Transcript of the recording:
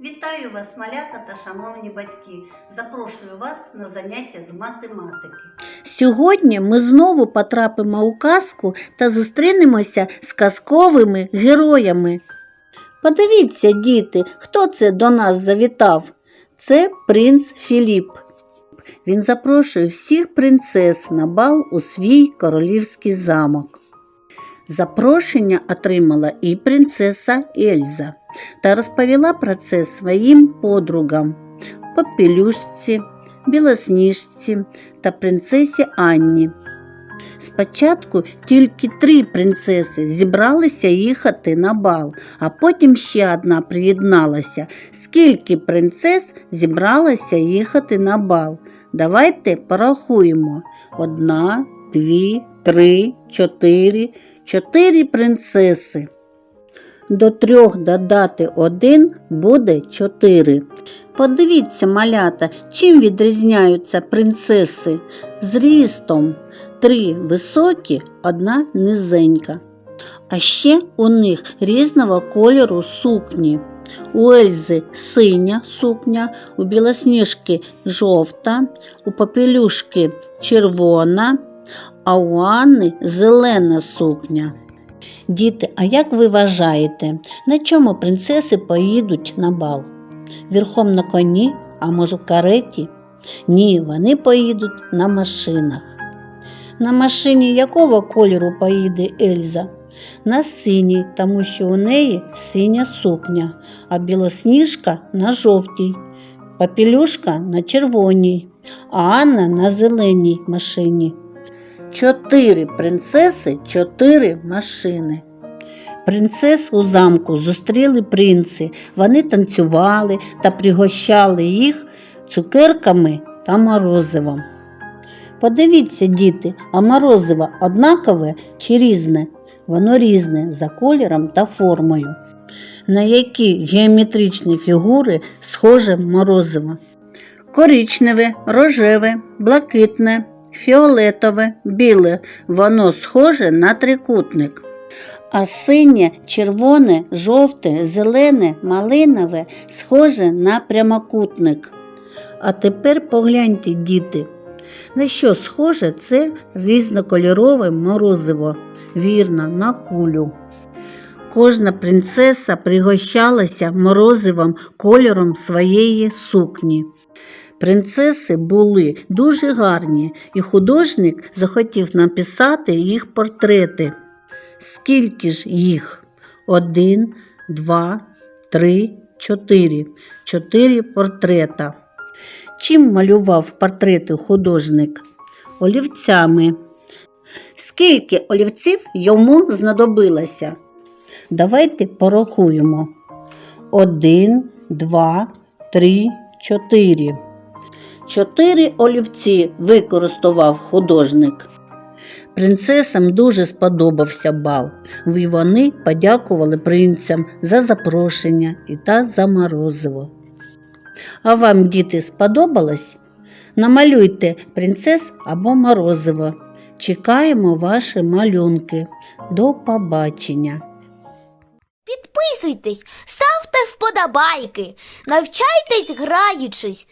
Вітаю вас, малята та шановні батьки. Запрошую вас на заняття з математики. Сьогодні ми знову потрапимо у казку та зустрінемося з казковими героями. Подивіться, діти, хто це до нас завітав? Це принц Філіп. Він запрошує всіх принцес на бал у свій королівський замок. Запрошення отримала і принцеса Ельза та розповіла про це своїм подругам Попелюшці, Білосніжці та принцесі Анні. Спочатку тільки три принцеси зібралися їхати на бал, а потім ще одна приєдналася. Скільки принцес зібралося їхати на бал? Давайте порахуємо. Одна, дві, три, чотири, чотири принцеси. До трьох додати один буде чотири. Подивіться, малята, чим відрізняються принцеси зрістом. Три високі, одна низенька. А ще у них різного кольору сукні. У Ельзи синя сукня, у білосніжки жовта, у попелюшки червона, а у Анни зелена сукня. Діти, а як ви вважаєте, на чому принцеси поїдуть на бал? Вірхом на коні, а може в кареті? Ні, вони поїдуть на машинах. На машині якого кольору поїде Ельза? На синій, тому що у неї синя сукня, а білосніжка на жовтій, папілюшка на червоній, а Анна на зеленій машині. Чотири принцеси, чотири машини. Принцес у замку зустріли принци. Вони танцювали та пригощали їх цукерками та морозивом. Подивіться, діти, а морозиво однакове чи різне? Воно різне за кольором та формою. На які геометричні фігури схоже морозиво? Коричневе, рожеве, блакитне, фіолетове, біле. Воно схоже на трикутник. А синє, червоне, жовте, зелене, малинове схоже на прямокутник. А тепер погляньте, діти. На що схоже це різнокольорове морозиво? Вірно, на кулю. Кожна принцеса пригощалася морозивом кольором своєї сукні. Принцеси були дуже гарні, і художник захотів написати їх портрети. Скільки ж їх? Один, два, три, чотири. Чотири портрета. Чим малював портрети художник? Олівцями. Скільки олівців йому знадобилося? Давайте порахуємо. Один, два, три, чотири. Чотири олівці використовував художник. Принцесам дуже сподобався бал, і вони подякували принцям за запрошення і та за морозиво. А вам, діти, сподобалось? Намалюйте принцес або морозиво. Чекаємо ваші малюнки. До побачення! Підписуйтесь, ставте вподобайки, навчайтесь граючись